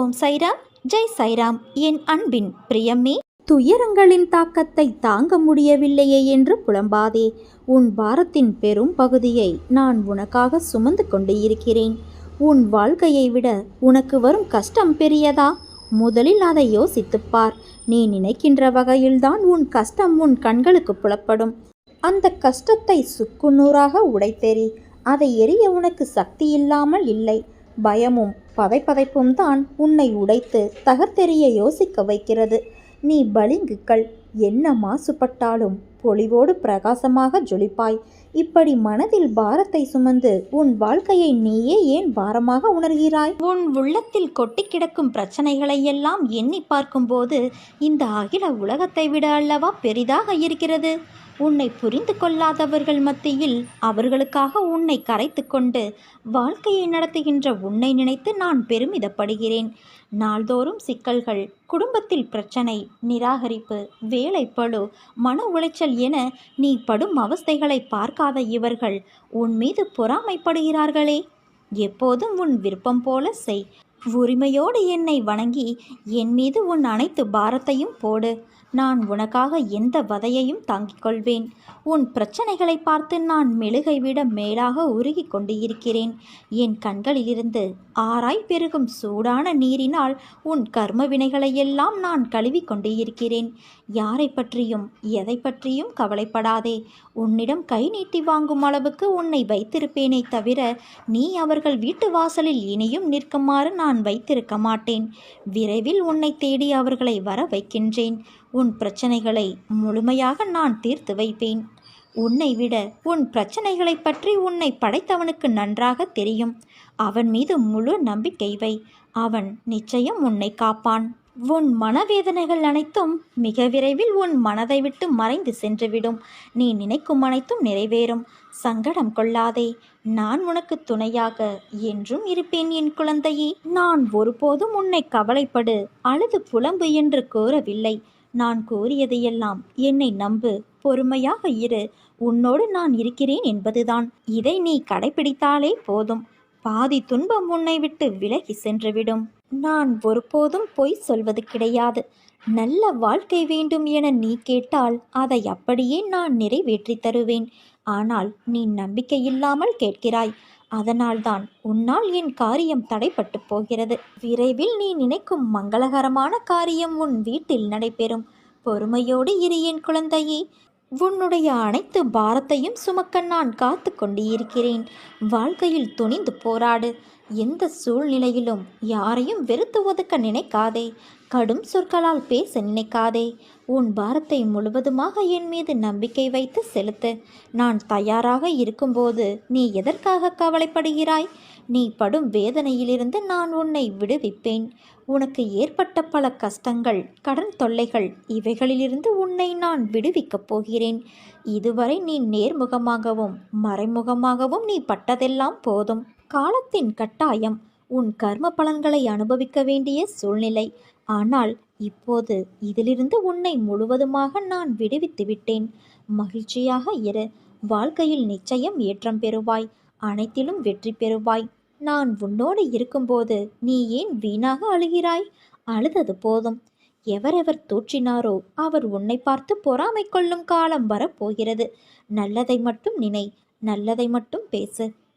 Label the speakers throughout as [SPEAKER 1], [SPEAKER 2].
[SPEAKER 1] ஓம் சைராம் ஜெய் சைராம். என் அன்பின் பிரியமே துயரங்களின் தாக்கத்தை தாங்க முடியவில்லையே என்று புலம்பாதே. உன் பாரத்தின் பெரும் பகுதியை நான் உனக்காக சுமந்து கொண்டு இருக்கிறேன். உன் வாழ்க்கையை விட உனக்கு வரும் கஷ்டம் பெரியதா? முதலில் அதை யோசித்துப் பார். நீ நினைக்கின்ற வகையில்தான் உன் கஷ்டம் உன் கண்களுக்கு புலப்படும். அந்த கஷ்டத்தை சுக்குநூறாக உடைத்தெறி அதை எரிய உனக்கு சக்தி இல்லாமல் இல்லை. பயமும் பதைப்பதைப்பும் தான் உன்னை உடைத்து தகர்த்தெறிய யோசிக்க வைக்கிறது. நீ பளிங்குக்கள் என்ன மாசுபட்டாலும் பொலிவோடு பிரகாசமாக ஜொலிப்பாய். இப்படி மனதில் பாரத்தை சுமந்து உன் வாழ்க்கையை நீயே ஏன் பாரமாக உணர்கிறாய்? உன் உள்ளத்தில் கொட்டி கிடக்கும் பிரச்சனைகளை எல்லாம் எண்ணி பார்க்கும்போது இந்த அகில உலகத்தை விட அல்லவா பெரிதாக இருக்கிறது? உன்னை புரிந்து கொள்ளாதவர்கள் மத்தியில் அவர்களுக்காக உன்னை கரைத்து கொண்டு வாழ்க்கையை நடத்துகின்ற உன்னை நினைத்து நான் பெருமிதப்படுகிறேன். நாள்தோறும் சிக்கல்கள் குடும்பத்தில் பிரச்சனை நிராகரிப்பு வேலைப்பழு மன உளைச்சல் என நீ படும் அவஸ்தைகளை பார்க்காத இவர்கள் உன் மீது பொறாமைப்படுகிறார்களே. எப்போதும் உன் விருப்பம் போல செய். உரிமையோடு என்னை வணங்கி என் மீது உன் அனைத்து பாரத்தையும் போடு. நான் உனக்காக எந்த வதையையும் தாங்கிக் கொள்வேன். உன் பிரச்சனைகளை பார்த்து நான் மெழுகை விட மேலாக உருகி கொண்டு இருக்கிறேன் என் கண்களிலிருந்து ஆராய் பெருகும் சூடான நீரினால் உன் கர்ம வினைகளையெல்லாம் நான் கழுவி கொண்டு இருக்கிறேன் யாரை பற்றியும் எதை பற்றியும் கவலைப்படாதே. உன்னிடம் கை நீட்டி வாங்கும் அளவுக்கு உன்னை வைத்திருப்பேனே தவிர நீ அவர்கள் வீட்டு வாசலில் இனியும் நிற்குமாறு நான் வைத்திருக்க மாட்டேன். விரைவில் உன்னை தேடி அவர்களை வர வைக்கின்றேன். உன் பிரச்சனைகளை முழுமையாக நான் தீர்த்து வைப்பேன். உன்னை விட உன் பிரச்சனைகளைப் பற்றி உன்னை படைத்தவனுக்கு நன்றாக தெரியும். அவன் மீது முழு நம்பிக்கை வை. அவன் நிச்சயம் உன்னை காப்பான். உன் மனவேதனைகள் அனைத்தும் மிக விரைவில் உன் மனதை விட்டு மறைந்து சென்றுவிடும். நீ நினைக்கும் அனைத்தும் நிறைவேறும். சங்கடம் கொள்ளாதே. நான் உனக்கு துணையாக என்றும் இருப்பேன் என் குழந்தையே. நான் ஒருபோதும் உன்னை கவலைப்படு அழுது புலம்பு என்று கூறவில்லை. நான் கூறியதையெல்லாம் என்னை நம்பு. பொறுமையாக இரு. உன்னோடு நான் இருக்கிறேன் என்பதுதான். இதை நீ கடைபிடித்தாலே போதும். பாதி துன்பம் உன்னை விட்டு விலகி சென்றுவிடும். நான் ஒருபோதும் பொய் சொல்வது கிடையாது. நல்ல வாழ்க்கை வேண்டும் என நீ கேட்டால் அதை அப்படியே நான் நிறைவேற்றி தருவேன். ஆனால் நீ நம்பிக்கை இல்லாமல் கேட்கிறாய். அதனால்தான் உன்னால் என் காரியம் தடைப்பட்டு போகிறது. விரைவில் நீ நினைக்கும் மங்களகரமான காரியம் உன் வீட்டில் நடைபெறும். பொறுமையோடு இரு என் குழந்தையே. உன்னுடைய அனைத்து பாரத்தையும் சுமக்க நான் காத்து கொண்டு இருக்கிறேன் வாழ்க்கையில் துணிந்து போராடு. எந்த சூழ்நிலையிலும் யாரையும் வெறுத்து ஒதுக்க நினைக்காதே. கடும் சொற்களால் பேச நினைக்காதே. உன் பாரத்தை முழுவதுமாக என் மீது நம்பிக்கை வைத்து செலுத்து. நான் தயாராக இருக்கும்போது நீ எதற்காக கவலைப்படுகிறாய்? நீ படும் வேதனையிலிருந்து நான் உன்னை விடுவிப்பேன். உனக்கு ஏற்பட்ட பல கஷ்டங்கள் கடன் தொல்லைகள் இவைகளிலிருந்து உன்னை நான் விடுவிக்கப் போகிறேன். இதுவரை நீ நேர்முகமாகவும் மறைமுகமாகவும் நீ பட்டதெல்லாம் போதும். காலத்தின் கட்டாயம் உன் கர்ம பலன்களை அனுபவிக்க வேண்டிய சூழ்நிலை. ஆனால் இப்போது இதிலிருந்து உன்னை முழுவதுமாக நான் விடுவித்து விட்டேன். மகிழ்ச்சியாக இரு. வாழ்க்கையில் நிச்சயம் ஏற்றம் பெறுவாய். அனைத்திலும் வெற்றி பெறுவாய். நான் உன்னோடு இருக்கும்போது நீ ஏன் வீணாக அழுகிறாய்? அழுதது போதும். எவரெவர் தூற்றினாரோ அவர் உன்னை பார்த்து பொறாமை கொள்ளும் காலம் வரப்போகிறது நல்லதை மட்டும் நினை. நல்லதை மட்டும் பேசு.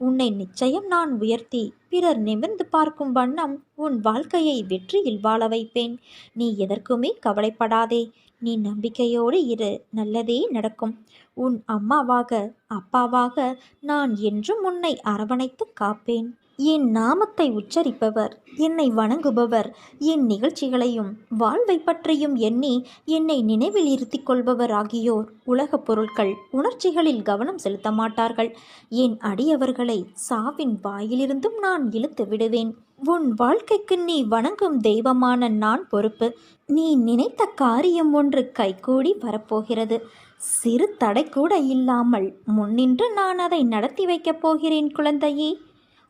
[SPEAKER 1] உன்னை நிச்சயம் நான் உயர்த்தி பிறர் நிமிர்ந்து பார்க்கும் வண்ணம் உன் வாழ்க்கையை வெற்றியில் வாழ வைப்பேன். நீ எதற்குமே கவலைப்படாதே நீ நம்பிக்கையோடு இரு நல்லதே நடக்கும். உன் அம்மாவாக அப்பாவாக நான் என்றும் உன்னை அரவணைத்து காப்பேன். என் நாமத்தை உச்சரிப்பவர் என்னை வணங்குபவர் என் நிகழ்ச்சிகளையும் வாழ்வை பற்றியும் எண்ணி என்னை நினைவில் இருத்திக் கொள்பவர் ஆகியோர் உலகப் பொருட்கள் உணர்ச்சிகளில் கவனம் செலுத்த மாட்டார்கள். என் அடியவர்களை சாவின் வாயிலிருந்தும் நான் இழுத்து விடுவேன். உன் வாழ்க்கைக்கு நீ வணங்கும் தெய்வமான நான் பொறுப்பு. நீ நினைத்த காரியம் ஒன்று கைகூடி வரப்போகிறது. சிறு தடை கூட இல்லாமல் முன்னின்று நான் அதை நடத்தி வைக்கப் போகிறேன் குழந்தையே.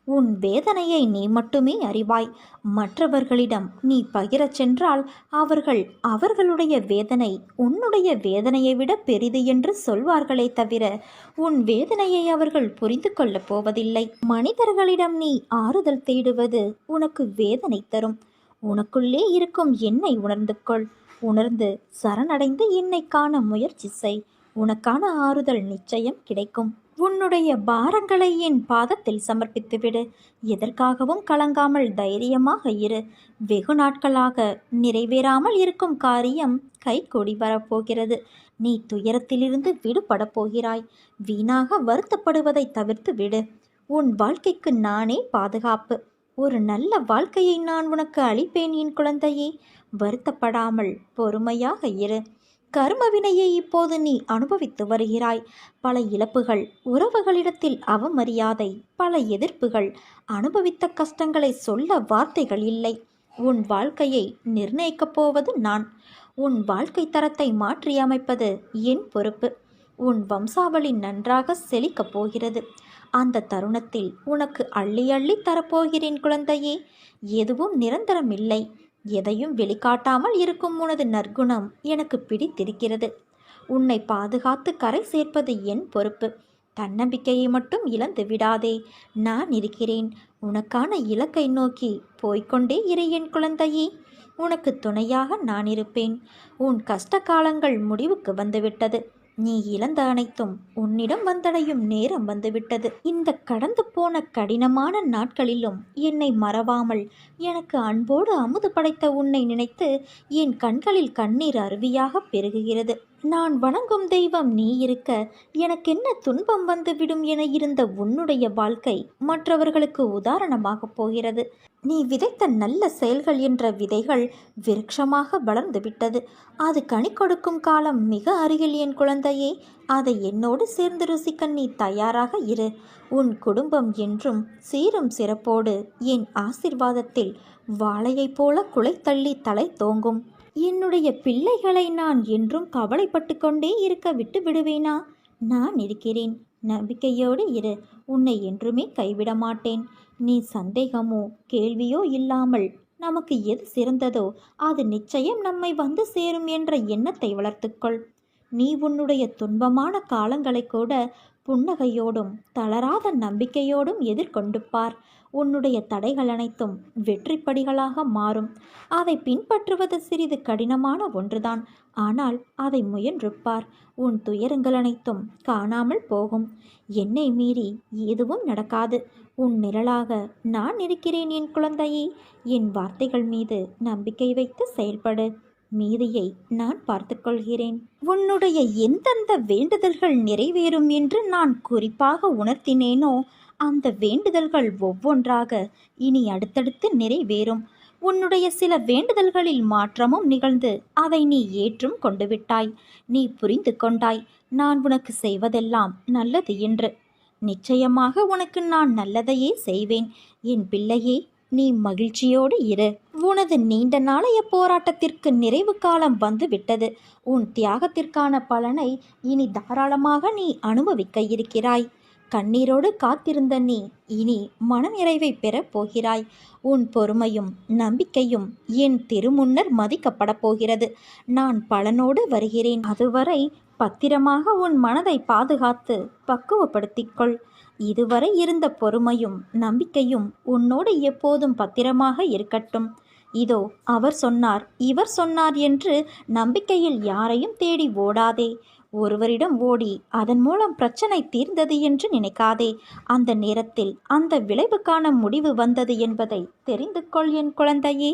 [SPEAKER 1] உன் வேதனையை நீ மட்டுமே அறிவாய். மற்றவர்களிடம் நீ பகிரச் சென்றால் அவர்கள் அவர்களுடைய வேதனை உன்னுடைய வேதனையை விட பெரிது என்று சொல்வார்களே தவிர உன் வேதனையை அவர்கள் புரிந்து கொள்ளப் போவதில்லை. மனிதர்களிடம் நீ ஆறுதல் தேடுவது உனக்கு வேதனை தரும். உனக்குள்ளே இருக்கும் என்னை உணர்ந்து கொள் உணர்ந்து சரணடைந்து என்னை காண முயற்சி செய். உனக்கான ஆறுதல் நிச்சயம் கிடைக்கும். உன்னுடைய பாரங்களை என் பாதத்தில் சமர்ப்பித்துவிடு. எதற்காகவும் கலங்காமல் தைரியமாக இரு. வெகு நாட்களாக நிறைவேறாமல் இருக்கும் காரியம் கைகூடி வரப்போகிறது. நீ துயரத்திலிருந்து விடுபடப் போகிறாய். வீணாக வருத்தப்படுவதை தவிர்த்து விடு. உன் வாழ்க்கைக்கு நானே பாதுகாப்பு. ஒரு நல்ல வாழ்க்கையை நான் உனக்கு அளிப்பேன் என் குழந்தையே. வருத்தப்படாமல் பொறுமையாக இரு. கர்மவினையை இப்போது நீ அனுபவித்து வருகிறாய். பல இழப்புகள் உறவுகளிடத்தில் அவமரியாதை பல எதிர்ப்புகள் அனுபவித்த கஷ்டங்களை சொல்ல வார்த்தைகள் இல்லை. உன் வாழ்க்கையை நிர்ணயிக்கப் போவது நான். உன் வாழ்க்கை தரத்தை மாற்றியமைப்பது என் பொறுப்பு. உன் வம்சாவளி நன்றாக செழிக்கப் போகிறது. அந்த தருணத்தில் உனக்கு அள்ளி அள்ளி தரப்போகிறேன் குழந்தையே. எதுவும் நிரந்தரமில்லை. எதையும் வெளிக்காட்டாமல் இருக்கும் உனது நற்குணம் எனக்கு பிடித்திருக்கிறது. உன்னை பாதுகாத்து கரை சேர்ப்பது என் பொறுப்பு. தன்னம்பிக்கையை மட்டும் இழந்து விடாதே. நான் இருக்கிறேன். உனக்கான இலக்கை நோக்கி போய்க்கொண்டே இரு என் குழந்தையே. உனக்கு துணையாக நான் இருப்பேன். உன் கஷ்ட காலங்கள் முடிவுக்கு வந்துவிட்டது. நீ இழந்த அனைத்தும் உன்னிடம் வந்தடையும் நேரம் வந்துவிட்டது. இந்த கடந்து போன கடினமான நாட்களிலும் என்னை மறவாமல் எனக்கு அன்போடு அமுது படைத்த உன்னை நினைத்து என் கண்களில் கண்ணீர் அருவியாக பெருகுகிறது. நான் வணங்கும் தெய்வம் நீ இருக்க எனக்கென்ன துன்பம் வந்துவிடும் என இருந்த உன்னுடைய வாழ்க்கை மற்றவர்களுக்கு உதாரணமாகப் போகிறது. நீ விதைத்த நல்ல செயல்கள் என்ற விதைகள் விருட்சமாக வளர்ந்து விட்டது. அது கனி கொடுக்கும் காலம் மிக அருகில் என் குழந்தையே அதை என்னோடு சேர்ந்து ருசிக்க நீ தயாராக இரு. உன் குடும்பம் என்றும் சீரும் சிறப்போடு என் ஆசிர்வாதத்தில் வாழையைப் போல குலை தள்ளி தலை தோங்கும். என்னுடைய பிள்ளைகளை நான் என்றும் கவலைப்பட்டு கொண்டே இருக்க விட்டு விடுவேனா? நான் இருக்கிறேன். நம்பிக்கையோடு இரு. உன்னை என்றுமே கைவிட மாட்டேன். நீ சந்தேகமோ கேள்வியோ இல்லாமல் நமக்கு எது சிறந்ததோ அது நிச்சயம் நம்மை வந்து சேரும் என்ற எண்ணத்தை வளர்த்துக்கொள் நீ உன்னுடைய துன்பமான காலங்களை கூட புன்னகையோடும் தளராத நம்பிக்கையோடும் எதிர்கொண்டு பார் உன்னுடைய தடைகள் அனைத்தும் வெற்றிப்படிகளாக மாறும். அதை பின்பற்றுவது சிறிது கடினமான ஒன்றுதான். ஆனால் அதை முயன்றுப்பார். உன் துயரங்கள் அனைத்தும் காணாமல் போகும். என்னை மீறி எதுவும் நடக்காது. உன் நிழலாக நான் இருக்கிறேன் என் குழந்தையே. என் வார்த்தைகள் மீது நம்பிக்கை வைத்து செயல்படு. மீதியை நான் பார்த்துக்கொள்கிறேன். உன்னுடைய எந்தெந்த வேண்டுதல்கள் நிறைவேறும் என்று நான் குறிப்பாக உணர்த்தினேனோ அந்த வேண்டுதல்கள் ஒவ்வொன்றாக இனி அடுத்தடுத்து நிறைவேறும். உன்னுடைய சில வேண்டுதல்களில் மாற்றமும் நிகழ்ந்து அதை நீ ஏற்றும் கொண்டு விட்டாய் நீ புரிந்து கொண்டாய் நான் உனக்கு செய்வதெல்லாம் நல்லது என்று. நிச்சயமாக உனக்கு நான் நல்லதையே செய்வேன். என் பிள்ளையே நீ மகிழ்ச்சியோடு இரு. உனது நீண்ட நாளைய போராட்டத்திற்கு நிறைவு காலம் வந்து விட்டது உன் தியாகத்திற்கான பலனை இனி தாராளமாக நீ அனுபவிக்க இருக்கிறாய். கண்ணீரோடு காத்திருந்த நீ இனி மனநிறைவை பெறப் போகிறாய். உன் பொறுமையும் நம்பிக்கையும் என் திருமுன்னர் மதிக்கப்படப் போகிறது. நான் பலனோடு வருகிறேன். அதுவரை பத்திரமாக உன் மனதை பாதுகாத்து பக்குவப்படுத்திக்கொள் இதுவரை இருந்த பொறுமையும் நம்பிக்கையும் உன்னோடு எப்போதும் பத்திரமாக இருக்கட்டும். இதோ அவர் சொன்னார். இவர் சொன்னார் என்று நம்பிக்கையில் யாரையும் தேடி ஓடாதே. ஒருவரிடம் ஓடி அதன் மூலம் பிரச்சனை தீர்ந்தது என்று நினைக்காதே. அந்த நேரத்தில் அந்த விளைவுக்கான முடிவு வந்தது என்பதை தெரிந்து கொள் என் குழந்தையே.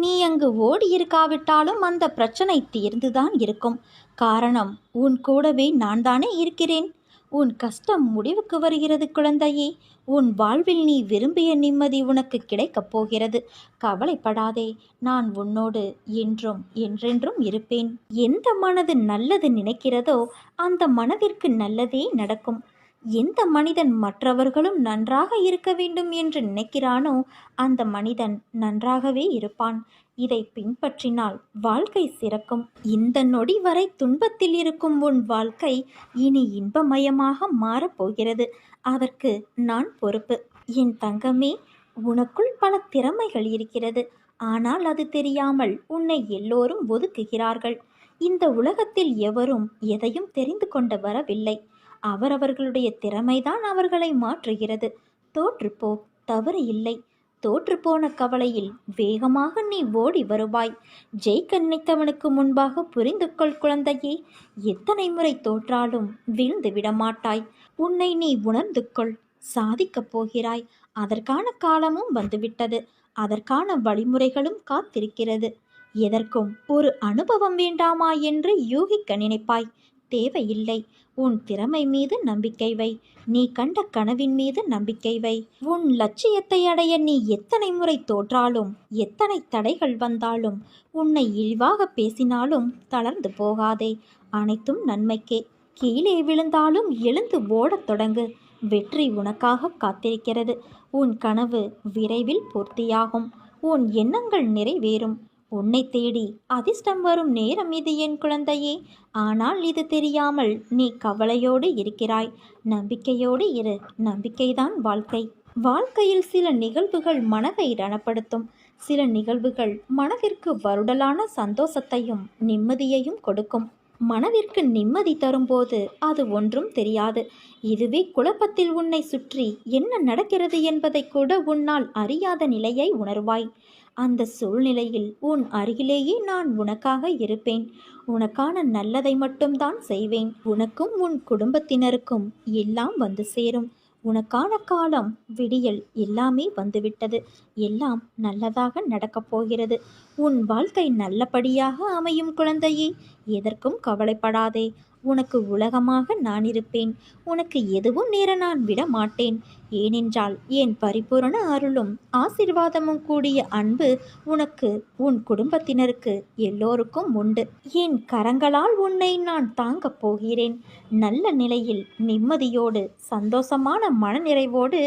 [SPEAKER 1] நீ அங்கு ஓடி இருக்காவிட்டாலும் அந்த பிரச்சனை தீர்ந்துதான் இருக்கும். காரணம் உன் கூடவே நான் தானே இருக்கிறேன். உன் கஷ்டம் முடிவுக்கு வருகிறது குழந்தையே. உன் வாழ்வில் நீ விரும்பிய நிம்மதி உனக்கு கிடைக்கப் போகிறது. கவலைப்படாதே நான் உன்னோடு என்றும் என்றென்றும் இருப்பேன். எந்த மனது நல்லது நினைக்கிறதோ அந்த மனதிற்கு நல்லதே நடக்கும். எந்த மனிதன் மற்றவர்களும் நன்றாக இருக்க வேண்டும் என்று நினைக்கிறானோ அந்த மனிதன் நன்றாகவே இருப்பான். இதை பின்பற்றினால் வாழ்க்கை சிறக்கும். இந்த நொடி வரை துன்பத்தில் இருக்கும் உன் வாழ்க்கை இனி இன்பமயமாக மாறப்போகிறது அதற்கு நான் பொறுப்பு. என் தங்கமே உனக்குள் பல திறமைகள் இருக்கிறது. ஆனால் அது தெரியாமல் உன்னை எல்லோரும் ஒதுக்குகிறார்கள். இந்த உலகத்தில் எவரும் எதையும் தெரிந்து கொண்டு வரவில்லை. அவரவர்களுடைய திறமைதான் அவர்களை மாற்றுகிறது. தோற்றுப்போ தவறு இல்லை. தோற்றுப்போன கவலையில் வேகமாக நீ ஓடி வருவாய். ஜெயிக்க நினைத்தவனுக்கு முன்பாக புரிந்து கொள் குழந்தையே எத்தனை முறை தோற்றாலும் வீழ்ந்து விடமாட்டாய். உன்னை நீ உணர்ந்து கொள் சாதிக்கப் போகிறாய். அதற்கான காலமும் வந்துவிட்டது. அதற்கான வழிமுறைகளும் காத்திருக்கிறது. எதற்கும் ஒரு அனுபவம் வேண்டாமா என்று யூகிக்க நினைப்பாய். தேவையில்லை. உன் திறமை மீது நம்பிக்கை வை. நீ கண்ட கனவின் மீது நம்பிக்கை வை. உன் லட்சியத்தை அடைய நீ எத்தனை முறை தோற்றாலும் எத்தனை தடைகள் வந்தாலும் உன்னை இழிவாக பேசினாலும் தளர்ந்து போகாதே. அனைத்தும் நன்மைக்கே. கீழே விழுந்தாலும் எழுந்து ஓடத் தொடங்கு. வெற்றி உனக்காக காத்திருக்கிறது. உன் கனவு விரைவில் பூர்த்தியாகும். உன் எண்ணங்கள் நிறைவேறும். உன்னை தேடி அதிர்ஷ்டம் வரும் நேரம் இது என் குழந்தையே. ஆனால் இது தெரியாமல் நீ கவலையோடு இருக்கிறாய். நம்பிக்கையோடு இரு. நம்பிக்கைதான் வாழ்க்கை. வாழ்க்கையில் சில நிகழ்வுகள் மனதை ரணப்படுத்தும். சில நிகழ்வுகள் மனதிற்கு வருடலான சந்தோஷத்தையும் நிம்மதியையும் கொடுக்கும். மனதிற்கு நிம்மதி தரும்போது அது ஒன்றும் தெரியாது. இதுவே குழப்பத்தில் உன்னை சுற்றி என்ன நடக்கிறது என்பதை கூட உன்னால் அறியாத நிலையை உணர்வாய். அந்த சூழ்நிலையில் உன் அருகிலேயே நான் உனக்காக இருப்பேன். உனக்கான நல்லதை மட்டும்தான் செய்வேன். உனக்கும் உன் குடும்பத்தினருக்கும் எல்லாம் வந்து சேரும். உனக்கான காலம் விடியல் எல்லாமே வந்துவிட்டது. எல்லாம் நல்லதாக நடக்கப் போகிறது. உன் வாழ்க்கை நல்லபடியாக அமையும் குழந்தையே எதற்கும் கவலைப்படாதே. உனக்கு உலகமாக நான் இருப்பேன். உனக்கு எதுவும் நேர நான் விட மாட்டேன். ஏனென்றால் என் பரிபூரண அருளும் ஆசிர்வாதமும் கூடிய அன்பு உனக்கு உன் குடும்பத்தினருக்கு எல்லோருக்கும் உண்டு. என் கரங்களால் உன்னை நான் தாங்கப் போகிறேன். நல்ல நிலையில் நிம்மதியோடு சந்தோஷமான மனநிறைவோடு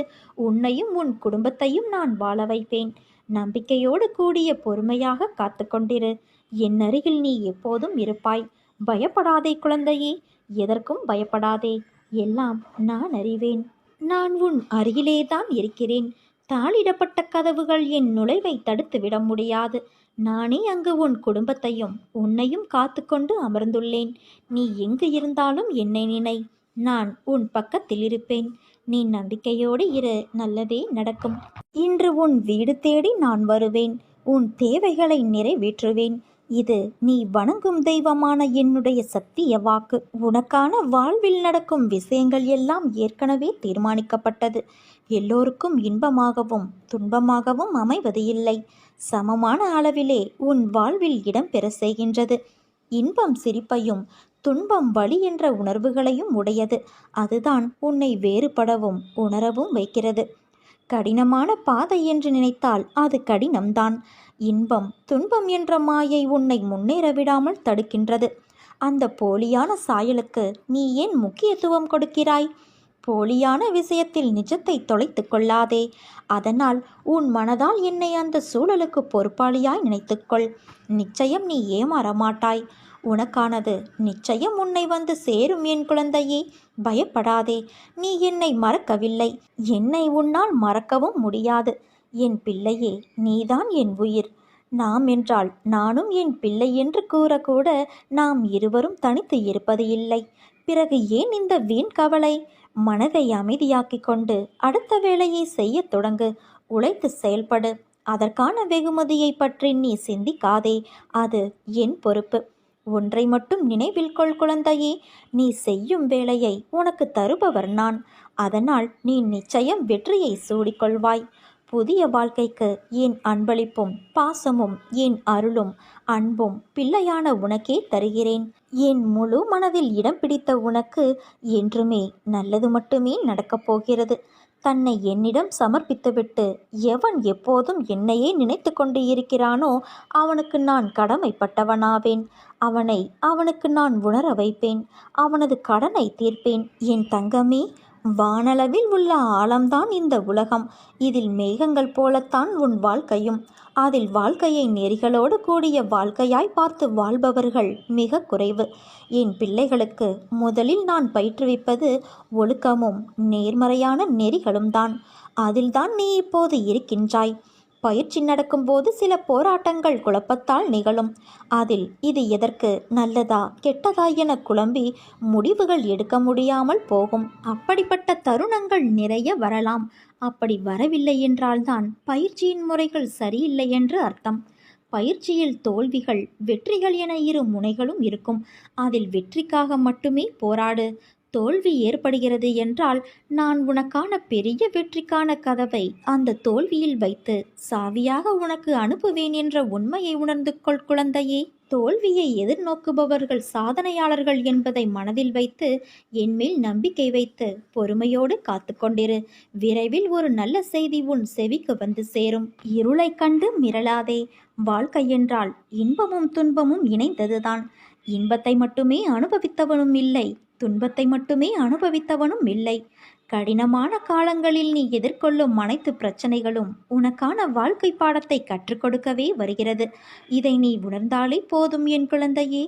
[SPEAKER 1] உன்னையும் உன் குடும்பத்தையும் நான் வாழ வைப்பேன். நம்பிக்கையோடு கூடிய பொறுமையாக காத்துக்கொண்டிரு என் அருகில் நீ எப்போதும் இருப்பாய். பயப்படாதே குழந்தையே எதற்கும் பயப்படாதே. எல்லாம் நான் அறிவேன். நான் உன் அருகிலேதான் இருக்கிறேன். தாளிடப்பட்ட கதவுகள் என் நுழைவை தடுத்து விட முடியாது. நானே அங்கு உன் குடும்பத்தையும் உன்னையும் காத்துக்கொண்டு அமர்ந்துள்ளேன். நீ எங்கு இருந்தாலும் என்னை நினை. நான் உன் பக்கத்தில் இருப்பேன். நீ நம்பிக்கையோடு இரு. நல்லதே நடக்கும். இன்று உன் வீடு தேடி நான் வருவேன். உன் தேவைகளை நிறைவேற்றுவேன். இது நீ வணங்கும் தெய்வமான என்னுடைய சத்திய வாக்கு. உனக்கான வாழ்வில் நடக்கும் விஷயங்கள் எல்லாம் ஏற்கனவே தீர்மானிக்கப்பட்டது. எல்லோருக்கும் இன்பமாகவும் துன்பமாகவும் அமைவது இல்லை. சமமான அளவிலே உன் வாழ்வில் இடம்பெற செய்கின்றது. இன்பம் சிரிப்பையும் துன்பம் வழி என்ற உணர்வுகளையும் உடையது. அதுதான் உன்னை வேறுபடவும் உணரவும் வைக்கிறது. கடினமான பாதை என்று நினைத்தால் அது கடினம்தான். இன்பம் துன்பம் என்ற மாயை உன்னை முன்னேற விடாமல் தடுக்கின்றது. அந்த போலியான சாயலுக்கு நீ ஏன் முக்கியத்துவம் கொடுக்கிறாய்? போலியான விஷயத்தில் நிஜத்தை தொலைத்து கொள்ளாதே. அதனால் உன் மனதால் என்னை அந்த சூழலுக்கு பொறுப்பாளியாய் நினைத்துக்கொள். நிச்சயம் நீ ஏமாற மாட்டாய். உனக்கானது நிச்சயம் உன்னை வந்து சேரும் என் குழந்தையே. பயப்படாதே. நீ என்னை மறக்கவில்லை. என்னை உன்னால் மறக்கவும் முடியாது. என் பிள்ளையே நீதான் என் உயிர். நாம் என்றால் நானும் என் பிள்ளை என்று கூறக்கூட நாம் இருவரும் தனித்து இருப்பது இல்லை. பிறகு ஏன் இந்த வீண் கவலை? மனதை அமைதியாக்கிக் கொண்டு அடுத்த வேலையை செய்யத் தொடங்கு. உழைத்து செயல்படு. அதற்கான வெகுமதியை பற்றி நீ சிந்திக்காதே. அது என் பொறுப்பு. ஒன்றை மட்டும் நினைவில் கொள் குழந்தையே. நீ செய்யும் வேலையை உனக்கு தருபவர் நான். அதனால் நீ நிச்சயம் வெற்றியை சூடிக்கொள்வாய். புதிய வாழ்க்கைக்கு என் அன்பளிப்பும் பாசமும் என் அருளும் அன்பும் பிள்ளையான உனக்கே தருகிறேன்? என் முழு மனதில் இடம் பிடித்த உனக்கு என்றுமே நல்லது மட்டுமே நடக்கப் போகிறது. தன்னை என்னிடம் சமர்ப்பித்துவிட்டு எவன் எப்போதும் என்னையே நினைத்து கொண்டு இருக்கிறானோ அவனுக்கு நான் கடமைப்பட்டவனாவேன். அவனை அவனுக்கு நான் உணர வைப்பேன். அவனது கடனை தீர்ப்பேன். என் தங்கமே வானளவில் உள்ள ஆழம்தான் இந்த உலகம். இதில் மேகங்கள் போலத்தான் உன் வாழ்க்கையும். அதில் வாழ்க்கையை நெறிகளோடு கூடிய வாழ்க்கையாய் பார்த்து வாழ்பவர்கள் மிக குறைவு. என் பிள்ளைகளுக்கு முதலில் நான் பயிற்றுவிப்பது ஒழுக்கமும் நேர்மறையான நெறிகளும் தான் அதில்தான் நீ இப்போது இருக்கின்றாய். பயிற்சி நடக்கும்போது சில போராட்டங்கள் குழப்பத்தால் நிகழும். அதில் இது எதற்கு நல்லதா கெட்டதா என குழம்பி முடிவுகள் எடுக்க முடியாமல் போகும். அப்படிப்பட்ட தருணங்கள் நிறைய வரலாம். அப்படி வரவில்லை என்றால்தான் பயிற்சியின் முறைகள் சரியில்லை என்று அர்த்தம். பயிற்சியில் தோல்விகள் வெற்றிகள் என இரு முனைகளும் இருக்கும். அதில் வெற்றிக்காக மட்டுமே போராடு தோல்வி ஏற்படுகிறது என்றால் நான் உனக்கான பெரிய வெற்றிக்கான கதவை அந்த தோல்வியில் வைத்து சாவியாக உனக்கு அனுப்புவேன் என்ற உண்மையை உணர்ந்து கொள் குழந்தையே. தோல்வியை எதிர்நோக்குபவர்கள் சாதனையாளர்கள் என்பதை மனதில் வைத்து என்மேல் நம்பிக்கை வைத்து பொறுமையோடு காத்துக்கொண்டிரு விரைவில் ஒரு நல்ல செய்தி உன் செவிக்கு வந்து சேரும். இருளைக் கண்டு மிரளாதே. வாழ்க்கை என்றால் இன்பமும் துன்பமும் இணைந்ததுதான். இன்பத்தை மட்டுமே அனுபவித்தவனும் இல்லை துன்பத்தை மட்டுமே அனுபவித்தவனும் இல்லை. கடினமான காலங்களில் நீ எதிர்கொள்ளும் அனைத்து பிரச்சனைகளும் உனக்கான வாழ்க்கை பாடத்தை கற்றுக் கொடுக்கவே வருகிறது. இதை நீ உணர்ந்தாலே போதும் என் குழந்தையே.